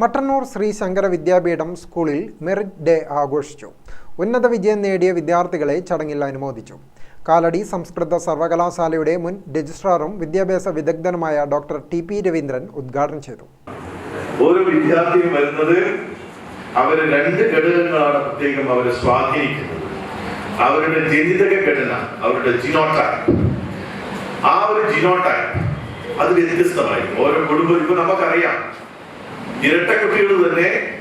മട്ടന്നൂർ ശ്രീ ശങ്കര വിദ്യാപീഠം സ്കൂളിൽ merit day ആഘോഷിച്ചു. ഉന്നത വിജയം നേടിയ വിദ്യാർത്ഥികളെ ചടങ്ങിൽ അനുമോദിച്ചു. കാലടി സംസ്കൃത സർവകലാശാലയുടെ മുൻ രജിസ്ട്രാറും വിദ്യാഭ്യാസ വിദഗ്ധനുമായ ഡോക്ടർ ടി പി രവീന്ദ്രൻ ഉദ്ഘാടനം ചെയ്തു. ഓരോ വിദ്യാർത്ഥിയും വരുന്നത് അവരെ രണ്ട് ഘടകങ്ങളാണ് പ്രത്യേകം അവരെ സ്വാധീനിക്കുന്നത്. അവരുടെ ജനിതക ഘടന അവരുടെ ജിനോടൈപ്പ്. ആ ഒരു ജിനോടൈപ്പ് അത് വ്യത്യസ്തമായി ഓരോ കുടുംബം ഇപ്പൊ നമുക്കറിയാം ഇരട്ട കുട്ടികൾ തന്നെ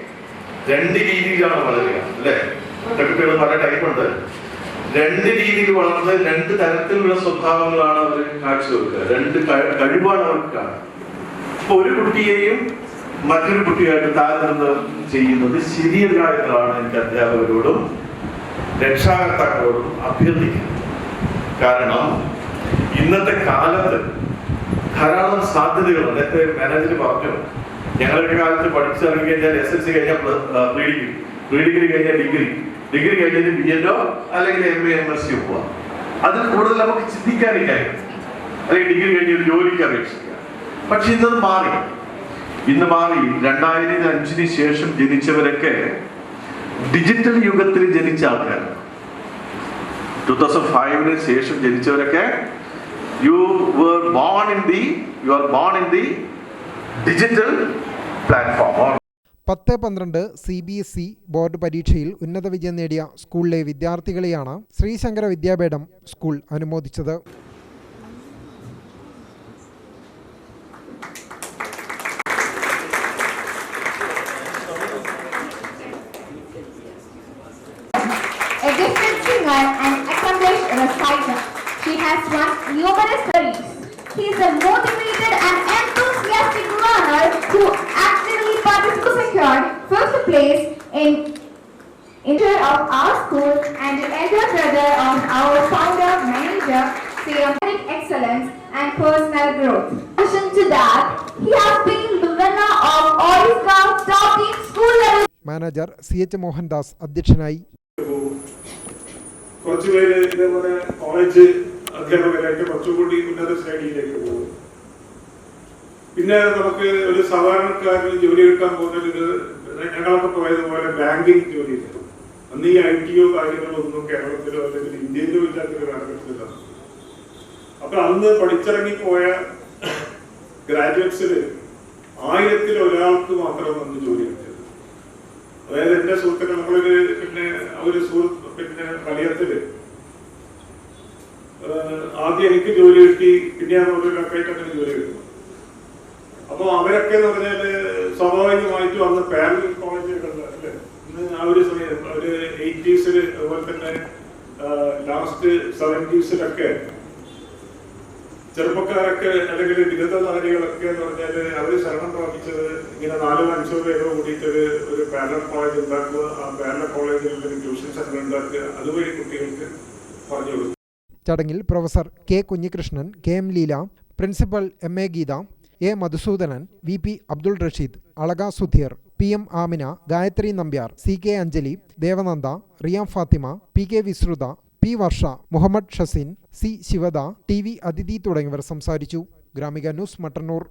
രണ്ട് രീതിയിലാണ് വളരുക അല്ലെ? ഇരട്ട കുട്ടികൾ പല ടൈപ്പ് ഉണ്ട്. രണ്ട് രീതിയിൽ വളർന്ന് രണ്ട് തരത്തിലുള്ള സ്വഭാവങ്ങളാണ് അവർ കാഴ്ചവെക്കുക രണ്ട് കഴി- കഴിവാണ് അവർക്ക് കാണുക. അപ്പൊ ഒരു കുട്ടിയെയും മറ്റൊരു കുട്ടിയായിട്ട് താരതമ്യം ചെയ്യുന്നത് ശരിയല്ല എന്നതാണ് എനിക്ക് അധ്യാപകരോടും രക്ഷാകർത്താക്കളോടും അഭ്യർത്ഥിക്കുന്നത്. കാരണം ഇന്നത്തെ കാലത്ത് ധാരാളം സാധ്യതകൾ നേരത്തെ മാനേജർ പറഞ്ഞു ഞങ്ങളുടെ കാലത്ത് പഠിച്ചിറങ്ങി കഴിഞ്ഞാൽ എസ് എൽ സി കഴിഞ്ഞാൽ പ്രീ ഡിഗ്രി പ്രീ ഡിഗ്രി. കഴിഞ്ഞാൽ ഡിഗ്രി ഡിഗ്രി കഴിഞ്ഞാൽ ബി എഡോ അല്ലെങ്കിൽ M A M S C പോവാം. അതിൽ കൂടുതൽ നമുക്ക് ചിന്തിക്കാനില്ല അല്ലെങ്കിൽ ഡിഗ്രി കഴിഞ്ഞ ഒരു ജോലിക്ക് അപേക്ഷിക്കുക. പക്ഷെ ഇന്നത് മാറി. ഇന്ന് മാറി. രണ്ടായിരത്തി അഞ്ചിന് ശേഷം ജനിച്ചവരൊക്കെ ഡിജിറ്റൽ യുഗത്തിൽ ജനിച്ച ആൾക്കാരാണ്. ടു തൗസൻഡ് ഫൈവിന് ശേഷം ജനിച്ചവരൊക്കെ you were born in the you are born in the digital platform പത്ത് പന്ത്രണ്ട് C B S E board പരീക്ഷയിൽ ഉന്നത വിജയം നേടിയ സ്കൂളിലെ വിദ്യാർത്ഥികളെയാണ് ശ്രീശങ്കര വിദ്യാപീഠം school അനുമോദിച്ചത്. learner who actively participates to secure first place in inter of our school and the elder brother of our founder manager, Academic excellence and personal growth. In addition to that, he has been the winner of all Scouts top team school level manager C H Mohandas അധ്യക്ഷനായി കുറച്ചുപേര് ഇതേപോലെ college അധ്യാപകരായിട്ട് കുറച്ചുകൂടി ഉന്നത ശ്രേണിയിലേക്ക് പോകും പിന്നെ നമുക്ക് ഒരു സാധാരണക്കാരന് ജോലി കിട്ടാൻ പോകുന്നത് ഞങ്ങളൊക്കെ പോയതുപോലെ ബാങ്കിങ് ജോലി അന്ന് ഈ ഐ ടിയോ ഒന്നും കേരളത്തിലോ അല്ലെങ്കിൽ ഇന്ത്യയിലോ ഇല്ലാത്തൊരു കാലഘട്ടത്തിലാണ്. അപ്പൊ അന്ന് പഠിച്ചിറങ്ങിപ്പോയ ഗ്രാജുവേറ്റ്സിൽ ആയിരത്തിൽ ഒരാൾക്ക് മാത്രം അന്ന് ജോലി കിട്ടിയത്. അതായത് എന്റെ സുഹൃത്തുക്കൾ നമ്മളൊരു പിന്നെ ഒരു സുഹൃത്ത് പിന്നെ പലയത്തിൽ ആദ്യം എനിക്ക് ജോലി കിട്ടി പിന്നെ ഒരു ലക്കായിട്ട് അങ്ങനെ ജോലി കിട്ടുന്നത് അപ്പൊ അവരൊക്കെ എന്ന് പറഞ്ഞാൽ സ്വാഭാവികമായിട്ടും അന്ന് പാരലൽ കോളേജുകളിൽ അല്ലേ? ആ ഒരു സമയം ഒരു എയ്റ്റീസിൽ അതുപോലെ തന്നെ ലാസ്റ്റ് സെവന്റീസിലൊക്കെ ചെറുപ്പക്കാരൊക്കെ അല്ലെങ്കിൽ ബിരുദധാരികളൊക്കെ എന്ന് പറഞ്ഞാൽ അവർ ശരണം പ്രാപിച്ചത് ഇങ്ങനെ നാലോ അഞ്ചോ പേരോ കൂടിയിട്ട് ഒരു ഒരു കോളേജ് ഉണ്ടാക്കുക ആ പാരലൽ കോളേജിൽ ഒരു ട്യൂഷൻ സെന്റർ ഉണ്ടാക്കുക അതുവഴി കുട്ടികൾക്ക് പറഞ്ഞു കൊടുക്കും ചടങ്ങിൽ professor K Kunhikrishnan K M Leela principal M A Geetha A. Madhusudanan V. P. Abdul Rasheed Alaka Sudheer P. M. Amina Gayathri Nambiar C. K. Anjali Devananda Riyam Fathima P. K. Vishrutha P. Varsha Muhammad Shazeen C. Shivada T. V. Athidhi തുടങ്ങിയവർ സംസാരിച്ചു. Gramika news Mattannur.